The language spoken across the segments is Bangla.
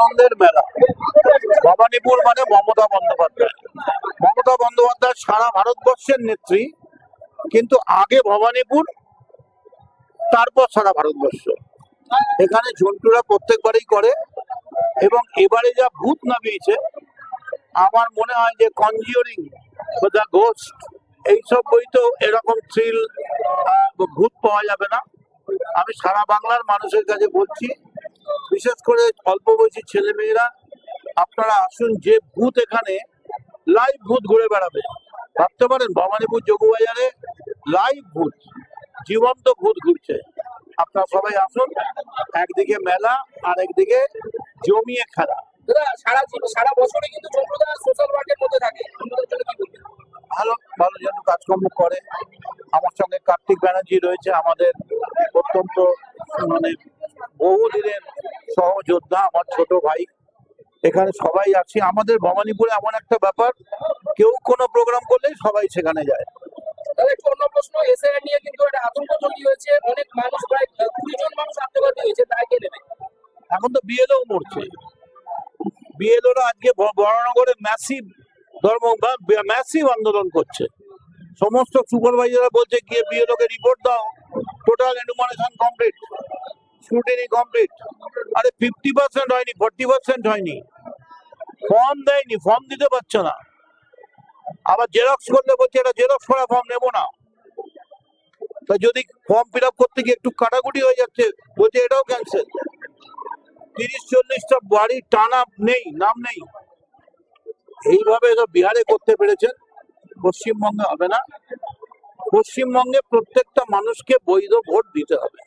আনন্দের মেলা। ভবানীপুর মানে মমতা বন্দ্যোপাধ্যায়। মমতা বন্দ্যোপাধ্যায় সারা ভারতবর্ষের নেত্রী, কিন্তু আগে ভবানীপুর, তারপর সারা ভারতবর্ষ। এখানে ঝন্টুরা প্রত্যেকবারই করে, এবং এবারে যা ভূত নামিয়েছে, আমার মনে হয় যে কনজিওরিং দ্য গোস্ট এইসব বই তো এরকম থ্রিল ভূত পাওয়া যাবে না। আমি সারা বাংলার মানুষের কাছে বলছি বিশেষ করে অল্প বয়সী ছেলে মেয়েরা আপনারা আসুন যে ভূত এখানে লাইভ ভূত ঘুরে বেড়াবে। ভাবতে পারেন ভবানীপুর যোগবাজারে লাইভ ভূত জীবন্ত ভূত ঘুরছে। আপনারা সবাই আসুন একদিকে মেলা আর একদিকে জমিয়ে খেলা। সারা সারা বছরে কিন্তু চন্দ্রদা সোশ্যাল ওয়ার্কের মধ্যে থাকে। জন্য ভালো ভালো যেন কাজকর্ম করে। আমার সঙ্গে কার্তিক ব্যানার্জি রয়েছে আমাদের অত্যন্ত মানে বহুদিনের সহযোদ্ধা আমার ছোট ভাই। এখানে সবাই আছি। আমাদের ভবানীপুরে এমন একটা ব্যাপার কেউ কোনো প্রোগ্রাম করলেই সবাই সেখানে যায়। একটু অন্য প্রশ্ন এসআইআর নিয়ে কিন্তু একটা আতঙ্ক তৈরি হয়েছে। অনেক মানুষ প্রায় কুড়ি জন মানুষ আত্মঘাতী হয়েছে তাই কে নেবে? এখন তো বিএলও মরছে। বিএলওরা আজকে ব- বরানগরে ম্যাসিভ ধর্ম ম্যাসিভ আন্দোলন করছে। সমস্ত সুপারভাইজাররা বলছে গিয়ে বিএলও কে রিপোর্ট দাও। Total enumeration complete scrutiny complete আরে ফিফটি পার্সেন্ট হয়নি ফোর্টি পার্সেন্ট হয়নি। ফর্ম দেয়নি ফর্ম দিতে পারছে না। আবার জেরক্স করলে বলছে এটা জেরক্স করা ফর্ম নেব না। তা যদি ফর্ম ফিল আপ করতে গিয়ে একটু কাটাকুটি হয়ে যাচ্ছে, বলছে এটাও ক্যান্সেল তিরিশ, চল্লিশটা বাড়ি টানা নেই, নাম নেই। এইভাবে বিহারে করতে পেরেছেন, পশ্চিমবঙ্গে হবে না। পশ্চিমবঙ্গে প্রত্যেকটা মানুষকে বৈধ ভোট দিতে হবে।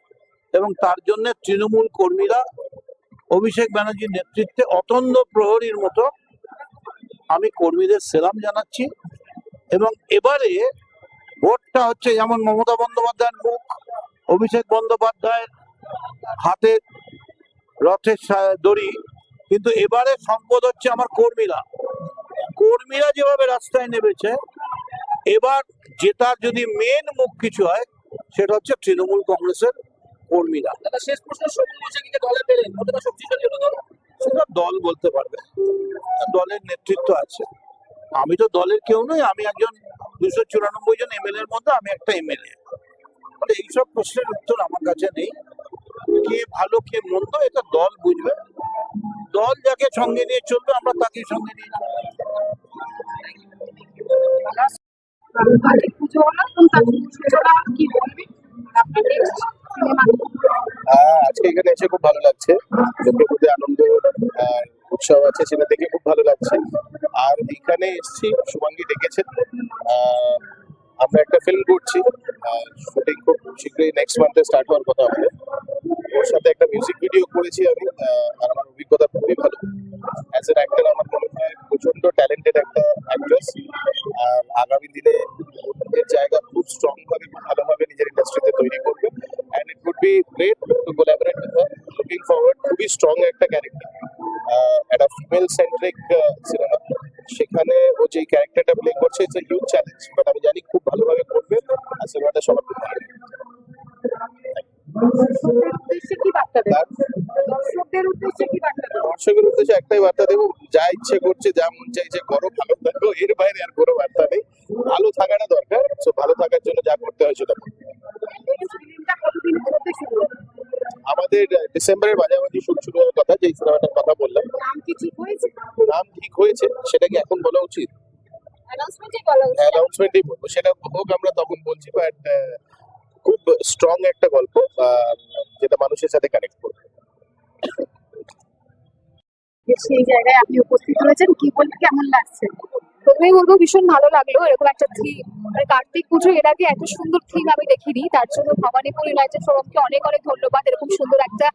এবং তার জন্য তৃণমূল কর্মীরা অভিষেক ব্যানার্জির নেতৃত্বে অতন্দ প্রহরীর মতো আমি কর্মীদের সেলাম জানাচ্ছি এবং এবারে ভোটটা হচ্ছে যেমন মমতা বন্দ্যোপাধ্যায়ের মুখ, অভিষেক বন্দ্যোপাধ্যায়ের হাতে রথের দড়ি, কিন্তু এবারে সম্পদ হচ্ছে আমার কর্মীরা। কর্মীরা যেভাবে রাস্তায় নেমেছে, এবার জেতার যদি মেন মুখ কিছু হয়, সেটা হচ্ছে তৃণমূল কংগ্রেসের কর্মীরা। দাদা শেষ প্রশ্ন সবুজ মোশাকিকে দলে পেলেন। কতটা শক্তিশালী হলো দল সেটা দল বলতে পারবে। দলের নেতৃত্ব আছে। আমি তো দলের কেউ নই আমি একজন দুশো চুরানব্বই জন এমএলএ এর মধ্যে আমি একটা এমএলএ। এইসব প্রশ্নের উত্তর আমার কাছে নেই। কে ভালো কে মন্দ এটা দল বুঝবে। দল যাকে সঙ্গে নিয়ে চলবে আমরা তাকে সঙ্গে নিয়ে যাব কালী পুজো হলো এবং তার সূচনা কি বলবি আপনাদের সিনেমা আহ, আজকে এখানে এসে খুব ভালো লাগছে। লোকের মধ্যে আনন্দ উৎসব আছে, সেটা দেখে খুব ভালো লাগছে। আর এখানে এসেছি, শুভাঙ্গী ডেকেছেন। আমরা একটা ফিল্ম করছি। শুটিং খুব শীঘ্রই নেক্সট মান্থে স্টার্ট হওয়ার কথা হবে। ওর সাথে একটা মিউজিক ভিডিও করেছি আমি আর আমার অভিজ্ঞতা খুবই ভালো। অ্যাজ এন অ্যাক্টর আমার মনে হয় প্রচণ্ড ট্যালেন্টেড একটা অ্যাক্ট্রেস আর আগামী দিনে নিজের জায়গা খুব স্ট্রং ভাবে ভালোভাবে নিজের ইন্ডাস্ট্রিতে তৈরি করবে। And it would be great forward খুবই স্ট্রং একটা ক্যারেক্টার একটা ফিমেল সেন্ট্রিক সিনেমা সেখানে ও যে ক্যারেক্টারটা প্লে করছে it's a huge challenge but আমি জানি খুব ভালোভাবে করবে আর সিনেমাটা সবার খুব ভালো। দর্শকের উদ্দেশ্যে একটাই বার্তা দেবো যা ইচ্ছে করছে যা মন চাইছে করো ভালো থাকো এর বাইরে আর কোনো বার্তা নেই। ভালো থাকাটা দরকার সো ভালো থাকার জন্য যা করতে হয় সেটা আমাদের ডিসেম্বরের মাঝামাঝি শুট শুরু হওয়ার কথা যেই সিনেমাটার কথা বললাম। নাম কি ঠিক হয়েছে? নাম ঠিক হয়েছে সেটা কি এখন বলা উচিত? অ্যানাউন্সমেন্টে অ্যানাউন্সমেন্টই বলব সেটা হোক আমরা তখন বলছি বাট খুব স্ট্রং একটা গল্প যেটা মানুষের সাথে কানেক্ট করবে। সেই জায়গায় আপনি উপস্থিত হয়েছেন কি বলতে কেমন লাগছে? প্রথমেই বলব ভীষণ ভালো লাগল, এরকম একটা থিম মানে কার্তিক পুজো, এর আগে এত সুন্দর থিম আমি দেখিনি, তার জন্য ভবানীপুর ইউনাইটেড ফোরামকে অনেক অনেক ধন্যবাদ এরকম সুন্দর একটা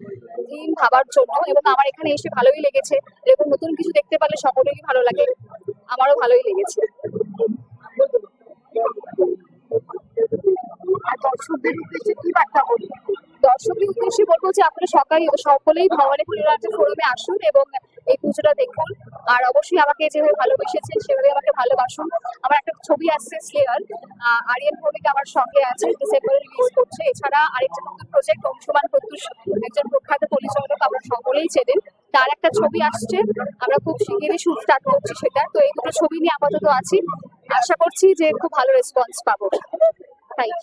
থিম ভাবার জন্য এবং আমার এখানে এসে ভালোই লেগেছে। এরকম নতুন কিছু দেখতে পারলে সকলেরই ভালো লাগে, আমারও ভালোই লেগেছে। দর্শকদের উদ্দেশ্যে কি বার্তা দর্শকের উদ্দেশ্যে বলব যে আপনারা সকালে সকলেই ভবানীপুর ইউনাইটেড ফোরামে আসুন এবং এই পুজোটা দেখুন। আর অবশ্যই আমাকে যেভাবে ভালোবেসেছেন সেভাবে আমাকে ভালোবাসুন। আমার একটা ছবি আসছে স্লেয়ার আরিয়ান ভৌমিক আমার সঙ্গে আছে ডিসেম্বরে রিলিজ করছে। এছাড়া আরেকটা নতুন প্রজেক্ট অংশমান প্রত্যুষ, একজন প্রখ্যাত পরিচালক আমরা সকলেই চেনেন। তার একটা ছবি আসছে, আমরা খুব শিগগিরই শুট স্টার্ট করছি সেটা। তো এই দুটো ছবি নিয়ে আপাতত আছি। আশা করছি যে খুব ভালো রেসপন্স পাবো। থ্যাংক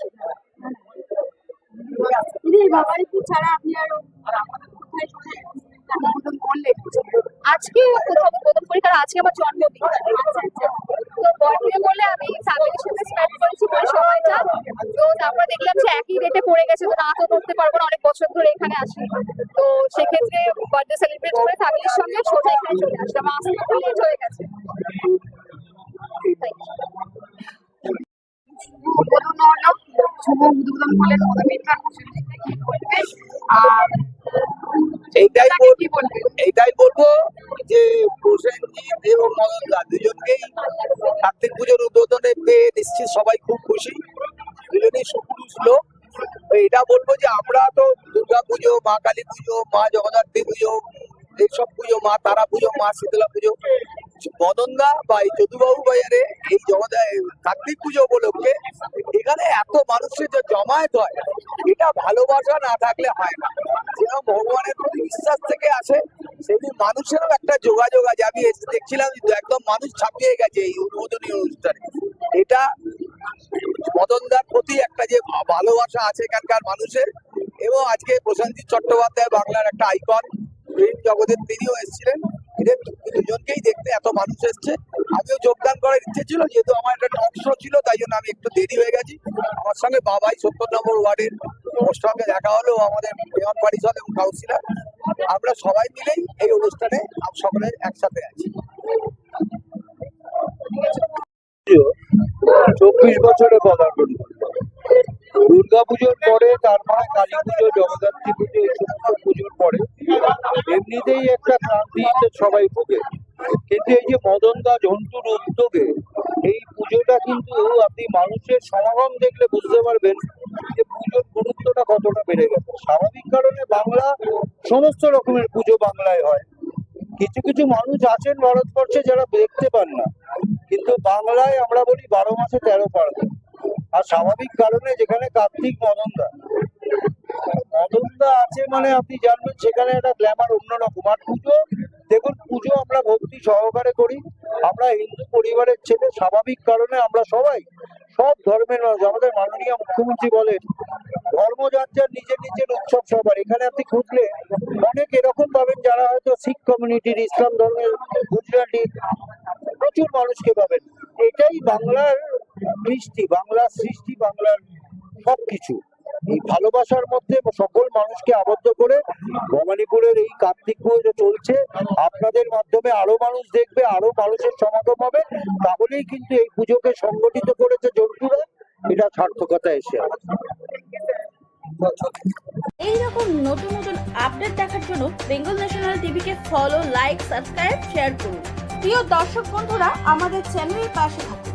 ইউ ছাড়া আপনি আর অনুমোদন আজকে কোথাও প্রথম করি কারণ আজকে আমার জন্মদিন। তো বয়ফ্রেন্ড বলে আমি ফ্যামিলির সাথে স্পেন্ড করেছি পুরো সময়টা। তো তারপর দেখলাম যে একই ডেটে পড়ে গেছে, তো না তো করতে পারব না, অনেক বছর ধরে এখানে আসি তো সেক্ষেত্রে বার্থডে সেলিব্রেট করে ফ্যামিলির সঙ্গে সোজা চলে আসলাম। আসতে লেট হয়ে গেছে। আর এইটাই এইটাই বলব? যে প্রসেনজিৎ এবং মদনদা দুজনকেই কার্তিক পুজোর উদ্বোধনে পেয়ে নিশ্চিত সবাই খুব খুশি। দুজনেই সুপুরুষ লোক। এটা বলব যে আমরা তো দুর্গা পুজো মা কালী পুজো মা জগদ্ধাত্রী পুজো এইসব পুজো মা, তারা পুজো, মা শীতলা পুজো। মদনদা বা এই যদুবাবু বাজারে এই জগদা কার্তিক পুজো উপলক্ষে এখানে এত মানুষের যে জমায়েত হয়, এটা ভালোবাসা না থাকলে হয় না। যেরকম ভগবানের প্রতি বিশ্বাস থেকে আসে, সেদিন মানুষেরও একটা যোগাযোগ আছে। আমি এসে দেখছিলাম একদম মানুষ ছাপিয়ে গেছে এই উদ্বোধনী অনুষ্ঠানে। এটা মদনদার প্রতি একটা যে ভালোবাসা আছে এখানকার মানুষের, এবং আজকে প্রশান্তি চট্টোপাধ্যায় বাংলার একটা আইকন। ফিল্ম জগতের তিনিও এসেছিলেন। এদের দুজনকেই দেখতে এত মানুষ এসছে। আমিও যোগদান করার ইচ্ছে ছিল, যেহেতু আমার একটা টক শো ছিল, তাই জন্য আমি একটু দেরি হয়ে গেছি। আমার সঙ্গে বাবাই সত্তর নম্বর ওয়ার্ডের ওর সঙ্গে দেখা হলো আমাদের মেয়র পরিষদ এবং কাউন্সিলর। আমরা সবাই মিলেই এই অনুষ্ঠানে সকলে একসাথে আছি। চব্বিশ বছরে পদার্পণ। দুর্গা পুজোর পরে তার মানে কালী পুজো, জগদ্ধাত্রী পুজো, এই সমস্ত পুজোর পরে এমনিতেই একটা ক্রান্তিতে সবাই ভোগে। কিন্তু এই যে মদন দা ঝন্টুর উদ্যোগে এই পুজোটা কিন্তু আপনি মানুষের সমাগম দেখলে বুঝতে পারবেন যে পুজোর গুরুত্বটা কতটা বেড়ে গেছে। স্বাভাবিক কারণে বাংলা সমস্ত রকমের পুজো বাংলায় হয়। কিছু কিছু মানুষ আছেন ভারতবর্ষে যারা দেখতে পান না। কিন্তু বাংলায় আমরা বলি বারো মাসে তেরো পার্বণ। আর স্বাভাবিক কারণে যেখানে কার্তিক মদনদা। মদনদা আছে মানে আপনি জানবেন সেখানে একটা গ্ল্যামার অন্যরকম আর পুজো, দেখুন, পুজো আমরা ভক্তি সহকারে করি। আমরা হিন্দু পরিবারের ছেলে, স্বাভাবিক কারণে আমরা সবাই সব ধর্মের মানুষ, আমাদের মাননীয় মুখ্যমন্ত্রী বলেন ধর্ম যার যার নিজের নিজের উৎসব সবার। এখানে আপনি খুঁজলে অনেক এরকম পাবেন যারা হয়তো শিখ কমিউনিটির ইসলাম ধর্মের গুজরাটি, প্রচুর মানুষকে পাবেন। এটাই বাংলার কৃষ্টি বাংলার সৃষ্টি বাংলার সবকিছু। এই ভালোবাসার মধ্যে সকল মানুষকে আবদ্ধ করে ভবানীপুরের এই কার্তিক পুজো চলছে। আপনাদের মাধ্যমে আরও মানুষ দেখবে, আরও মানুষের সমাগম হবে। তাহলেই কিন্তু এই পুজোকে সংগঠিত করেছে জন্তুরা এটা সার্থকতা এসে এইরকম নতুন নতুন আপডেট দেখার জন্য বেঙ্গল ন্যাশনাল টিভিকে ফলো লাইক সাবস্ক্রাইব শেয়ার করুন। প্রিয় দর্শক বন্ধুরা, আমাদের চ্যানেলের পাশে থাকুন।